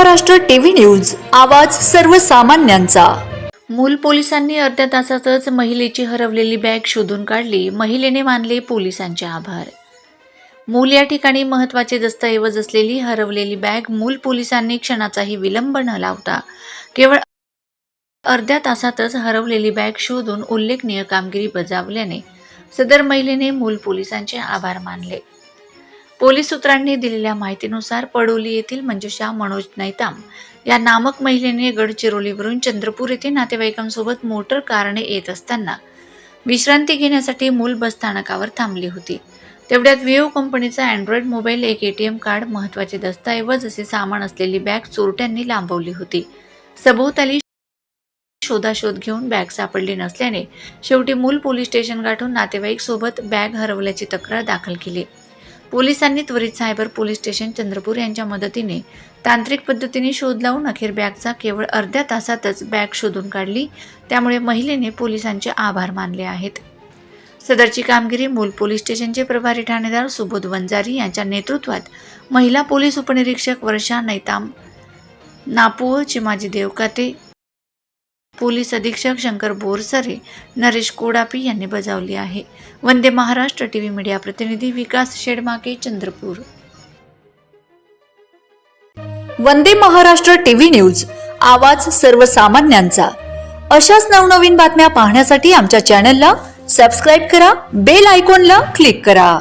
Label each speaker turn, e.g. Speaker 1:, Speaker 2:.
Speaker 1: Maharashtra TV news आवाज सर्वसामान्यांचा.
Speaker 2: मूल पोलिसांनी अर्ध्या तासातच महिलेची हरवलेली बॅग शोधून काढली. महिलेने मानले पोलिसांचे आभार. मूल या ठिकाणी महत्त्वाचे दस्तऐवज असलेली हरवलेली बॅग मूल पोलिसांनी क्षणाचाही विलंब न लावता केवळ अर्ध्या तासातच हरवलेली बॅग शोधून उल्लेखनीय कामगिरी बजावल्याने सदर महिलेने मूल पोलिसांचे आभार मानले. पोलीस सूत्रांनी दिलेल्या माहितीनुसार पडोली येथील मंजुषा मनोज नैताम या नामक महिलेने गडचिरोलीवरून चंद्रपूर येथे नातेवाईकांसोबत मोटर कारने येत असताना विश्रांती घेण्यासाठी मूल बस स्थानकावर थांबली होती. तेवढ्यात विओ कंपनीचा अँड्रॉइड मोबाईल एक एटीएम कार्ड महत्त्वाचे दस्तऐवज असे सामान असलेली बॅग चोरट्यांनी लांबवली होती. सभोवताली शोधाशोध घेऊन बॅग सापडली नसल्याने शेवटी मूल पोलीस स्टेशन गाठून नातेवाईक सोबत बॅग हरवल्याची तक्रार दाखल केली. पोलिसांनी त्वरित सायबर पोलीस स्टेशन चंद्रपूर यांच्या मदतीने तांत्रिक पद्धतीने शोध लावून अखेर बॅगचा केवळ अर्ध्या तासातच बॅग शोधून काढली. त्यामुळे महिलेने पोलिसांचे आभार मानले आहेत. सदरची कामगिरी मूल पोलीस स्टेशनचे प्रभारी ठाणेदार सुबोध वंजारी यांच्या नेतृत्वात महिला पोलीस उपनिरीक्षक वर्षा नैताम नापूळ चिमाजी देवकाते पोलीस अधीक्षक शंकर बोरसरे नरेश कोडापी यांनी बजावली आहे. Vande Maharashtra T V media प्रतिनिधी Vikas Shedmake Chandrapur.
Speaker 1: Vande Maharashtra T V news आवाज सर्वसामान्यांचा. अशाच नवनवीन बातम्या पाहण्यासाठी आमच्या चॅनलला सबस्क्राईब करा बेल आयकॉनला क्लिक करा.